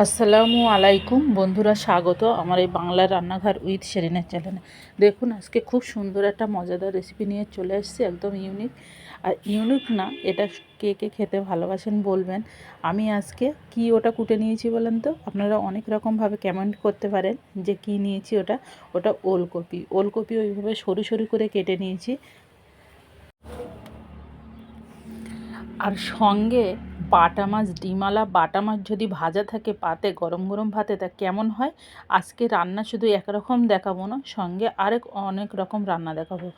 আসসালামু আলাইকুম। বন্ধুরা, স্বাগত আমার এই বাংলার রান্নাঘর উইথ সেরিনের চ্যানেলে। দেখুন, আজকে খুব সুন্দর একটা মজাদার রেসিপি নিয়ে চলে এসেছি, একদম ইউনিক আর ইউনিক না, এটা কে কে খেতে ভালোবাসেন বলবেন। আমি আজকে কি ওটা কুটে নিয়েছি বলেন তো? আপনারা অনেক রকমভাবে কমেন্ট করতে পারেন যে কি নিয়েছি ওটা। ওটা ওলকপি। ওলকপি ওইভাবে সরু সরু করে কেটে নিয়েছি। আর সঙ্গে বাটা মাছ ডিমালা বাটা মাছ যদি ভাজা থাকে পাতে, গরম গরম ভাতে, তা কেমন হয়? আজকে রান্না শুধু একরকম দেখাবো না, সঙ্গে আরেক অনেক রকম রান্না দেখাবো।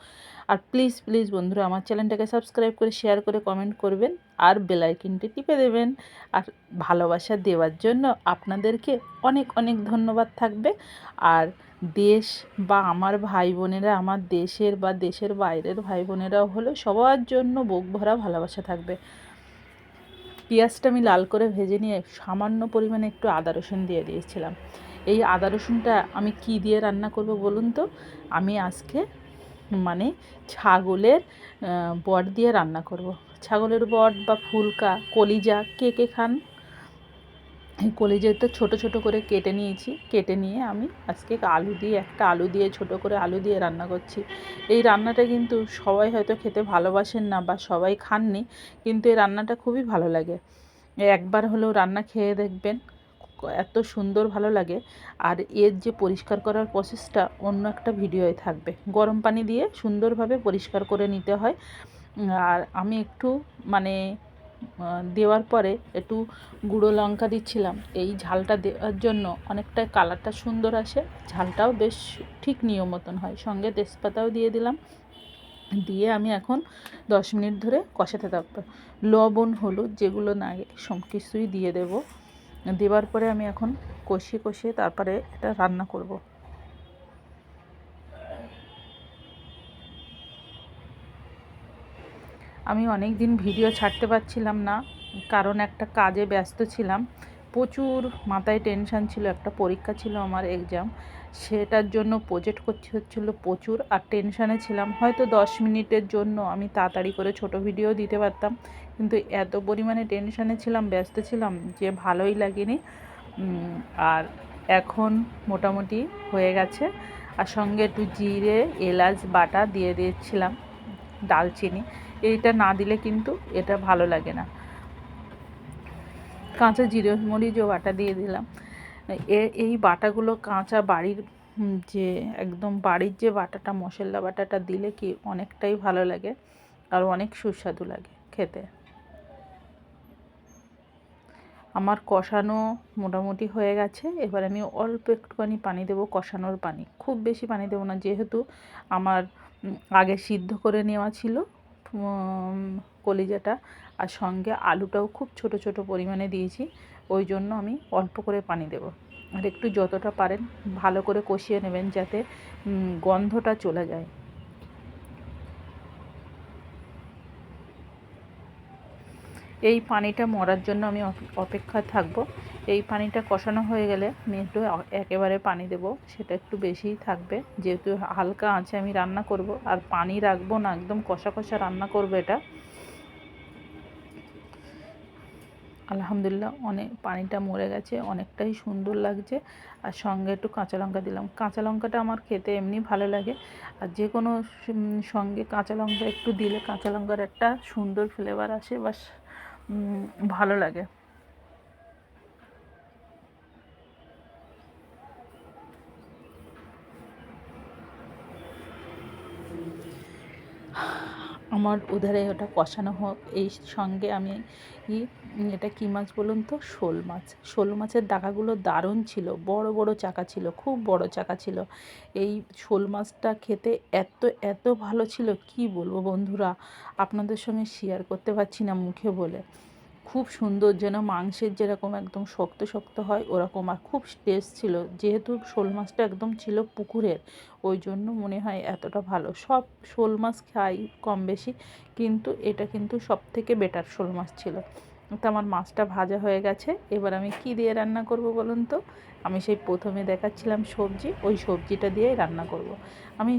আর প্লিজ প্লিজ বন্ধুরা আমার চ্যানেলটাকে সাবস্ক্রাইব করে শেয়ার করে কমেন্ট করবেন আর বেলাইকিনটি টিপে দেবেন। আর ভালোবাসা দেওয়ার জন্য আপনাদেরকে অনেক অনেক ধন্যবাদ থাকবে। আর দেশ বা আমার ভাই বোনেরা আমার দেশের বা দেশের বাইরের ভাই বোনেরাও হলো সবার জন্য বুক ভরা ভালোবাসা থাকবে। পেঁয়াজটা আমি লাল করে ভেজে নিয়ে সামান্য পরিমাণে একটু আদা রসুন দিয়ে দিয়েছিলাম। এই আদা রসুনটা আমি কি দিয়ে রান্না করব বলুন তো? আমি আজকে মানে ছাগলের বট দিয়ে রান্না করব। ছাগলের বট বা ফুলকা, কলিজা কে কে খান? এই কলিজাটা ছোট ছোট করে কেটে নিয়েছি। কেটে নিয়ে আমি আজকে আলু দিয়ে, একটা আলু দিয়ে, ছোট করে আলু দিয়ে রান্না করছি। এই রান্নাটা কিন্তু সবাই হয়তো খেতে ভালোবাসেন না বা সবাই খাননি, কিন্তু এই রান্নাটা খুবই ভালো লাগে। একবার হলেও রান্না খেয়ে দেখবেন এত সুন্দর ভালো লাগে। আর এর যে পরিষ্কার করার প্রসেসটা অন্য একটা ভিডিওয় থাকবে। গরম পানি দিয়ে সুন্দরভাবে পরিষ্কার করে নিতে হয়। আর আমি একটু মানে দেওয়ার পরে একটু গুঁড়ো লঙ্কা দিচ্ছিলাম। এই ঝালটা দেওয়ার জন্য অনেকটা কালারটা সুন্দর আসে। ঝালটাও বেশ ঠিক নিয়ম মতন হয়। সঙ্গে তেজপাতাও দিয়ে দিলাম। দিয়ে আমি এখন দশ মিনিট ধরে কষাতে থাকব। লবণ, হলুদ যেগুলো লাগে সব কিছুই দিয়ে দেব। দেওয়ার পরে আমি এখন কষিয়ে কষিয়ে তারপরে এটা রান্না করব। আমি অনেক দিন ভিডিও ছাড়তে পারছিলাম না, কারণ একটা কাজে ব্যস্ত ছিলাম। প্রচুর মাথায় টেনশান ছিল, একটা পরীক্ষা ছিল আমার এক্সাম সেটার জন্য প্রজেক্ট করতে হচ্ছিল প্রচুর, আর টেনশানে ছিলাম। হয়তো দশ মিনিটের জন্য আমি তাড়াতাড়ি করে ছোট ভিডিও দিতে পারতাম, কিন্তু এত পরিমাণে টেনশানে ছিলাম, ব্যস্ত ছিলাম যে ভালোই লাগেনি। আর এখন মোটামুটি হয়ে গেছে। আর সঙ্গে একটু জিরে, এলাচ, বাটা দিয়ে দিয়েছিলাম, ডালচিনি। এইটা না দিলে কিন্তু এটা ভালো লাগে না। কাঁচা জিরে মরিচও বাটা দিয়ে দিলাম। এই বাটাগুলো কাঁচা বাড়ির যে একদম বাড়ির যে বাটাটা, মশলা বাটাটা দিলে কি অনেকটাই ভালো লাগে আর অনেক সুস্বাদু লাগে খেতে। আমার কষানো মোটামুটি হয়ে গেছে। এবার আমি অল্প একটুখানি পানি দেবো, কষানোর পানি। খুব বেশি পানি দেবো না, যেহেতু আমার আগে সিদ্ধ করে নেওয়া ছিল। কলিজাটা আর সঙ্গে আলুটাও খুব ছোট ছোট পরিমাণে দিয়েছি। ওই জন্য আমি অল্প করে পানি দেব। আর একটু যতটা পারেন ভালো করে কষিয়ে নেবেন যাতে গন্ধটা চলে যায়। এই পানিটা মরার জন্য আমি অপেক্ষায় থাকব। এই পানিটা কষানো হয়ে গেলে আমি একটু একেবারে পানি দেব। সেটা একটু বেশিই থাকবে। যেহেতু হালকা আছে আমি রান্না করব, আর পানি রাখব না, একদম কষা কষা রান্না করব এটা। আলহামদুলিল্লাহ অনেক পানিটা মরে গেছে, অনেকটাই সুন্দর লাগছে। আর সঙ্গে একটু কাঁচা লঙ্কা দিলাম। কাঁচা লঙ্কাটা আমার খেতে এমনি ভালো লাগে। আর যে কোনো সঙ্গে কাঁচা লঙ্কা একটু দিলে কাঁচা লঙ্কার একটা সুন্দর ফ্লেভার আসে বা ভালো লাগে। আমার উধারে ওটা কষানো হোক, এই সঙ্গে আমি এটা কী মাছ বলুন তো? শোল মাছ। শোল মাছের দাগাগুলো দারুণ ছিল, বড় বড় চাকা ছিল, খুব বড় চাকা ছিল। এই শোল মাছটা খেতে এত এত ভালো ছিল, কি বলব বন্ধুরা? আপনাদের সঙ্গে শেয়ার করতে পারছি না মুখে বলে। খুব সুন্দর যেন মাংসের যেরকম একদম শক্ত শক্ত হয়, ওরকম। আর খুব টেস্ট ছিল, যেহেতু শোল মাছটা একদম ছিল পুকুরের, ওই জন্য মনে হয় এতটা ভালো। সব শোল মাছ খাই কম বেশি, কিন্তু এটা কিন্তু সব থেকে বেটার শোল মাছ ছিল। তো আমার মাছটা ভাজা হয়ে গেছে, এবার আমি কি দিয়ে রান্না করব বলুন তো? আমি সেই প্রথমে দেখাচ্ছিলাম সবজি, ওই সবজিটা দিয়ে রান্না করব। আমি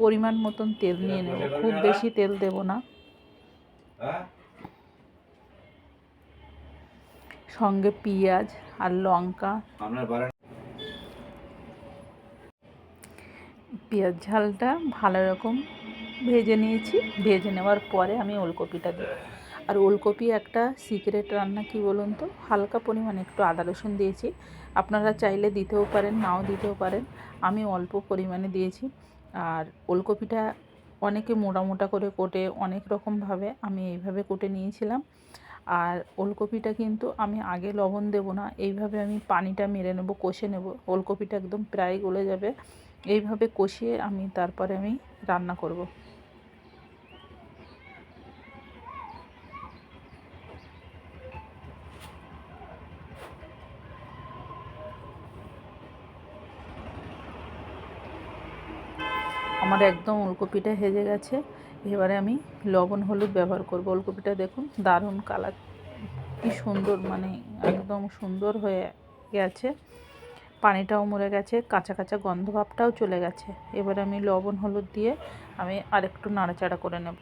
পরিমাণ মতন তেল নিয়ে নেব, খুব বেশি তেল দেব না। সঙ্গে পেঁয়াজ আর লঙ্কা। পেঁয়াজ ঝালটা ভালো রকম ভেজে নিয়েছি। ভেজে নেওয়ার পরে আমি ওলকপিটা দিই। আর ওলকপি একটা সিক্রেট রান্না কি বলুন তো? হালকা পরিমাণে একটু আদা রসুন দিয়েছি। আপনারা চাইলে দিতেও পারেন নাও দিতেও পারেন। আমি অল্প পরিমাণে দিয়েছি। আর ওলকপিটা অনেকে মোটা মোটা করে কোটে অনেক রকমভাবে আমি এইভাবে কোটে নিয়েছিলাম। আর ওলকপিটা কিন্তু আমি আগে লবণ দেব না, এইভাবে আমি পানিটা মেরে নেব, কষে নেব। ওলকপিটা একদম প্রায় গলে যাবে। এইভাবে কষিয়ে আমি তারপরে আমি রান্না করব। আমার একদম ওলকপিটা হেজে গেছে। এবারে আমি লবণ, হলুদ ব্যবহার করব। ওলকপিটা দেখুন, দারুণ কালার কি সুন্দর মানে একদম সুন্দর হয়ে গেছে। পানিটাও মরে গেছে, কাঁচা কাঁচা গন্ধ ভাবটাও চলে গেছে। এবার আমি লবণ, হলুদ দিয়ে আমি আরেকটু নাড়াচাড়া করে নেব।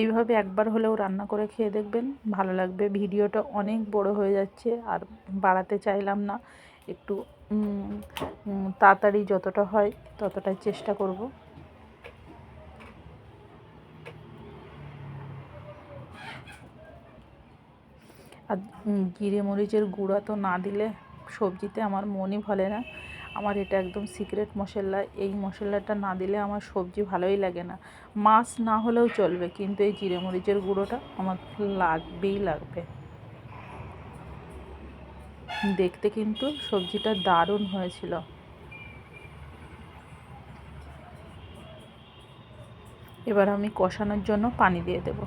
এইভাবে একবার হলেও রান্না করে খেয়ে দেখবেন, ভালো লাগবে। ভিডিওটা অনেক বড় হয়ে যাচ্ছে, আর বাড়াতে চাইলাম না। একটু তাড়াতাড়ি যতটা হয় ততটাই চেষ্টা করব। আর জিরে মরিচের গুঁড়া তো না দিলে সবজিতে আমার মনই ভলে না। আমার এটা একদম সিক্রেট মশলা। এই মশলাটা না দিলে আমার সবজি ভালোই লাগে না। মাছ না হলেও চলবে, কিন্তু এই জিরে মরিচের গুঁড়োটা আমার লাগবেই লাগবে। দেখতে কিন্তু সবজিটা দারুণ হয়েছিল। এবার আমি কষানোর জন্য পানি দিয়ে দেবো।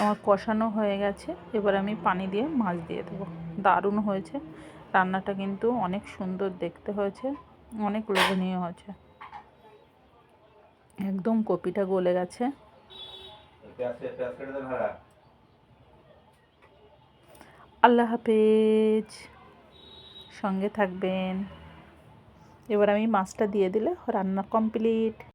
আমার কষানো হয়ে গেছে। এবার আমি পানি দিয়ে মাছ দিয়ে দেবো। দারুণ হয়েছে। রান্নাটা কিন্তু অনেক সুন্দর দেখতে হয়েছে। অনেক লোভনীয় হয়েছে। একদম কপিটা গলে গেছে। আল্লাহ হাফেজ। সঙ্গে থাকবেন। এবার আমি মাছটা দিয়ে দিলে রান্না কমপ্লিট।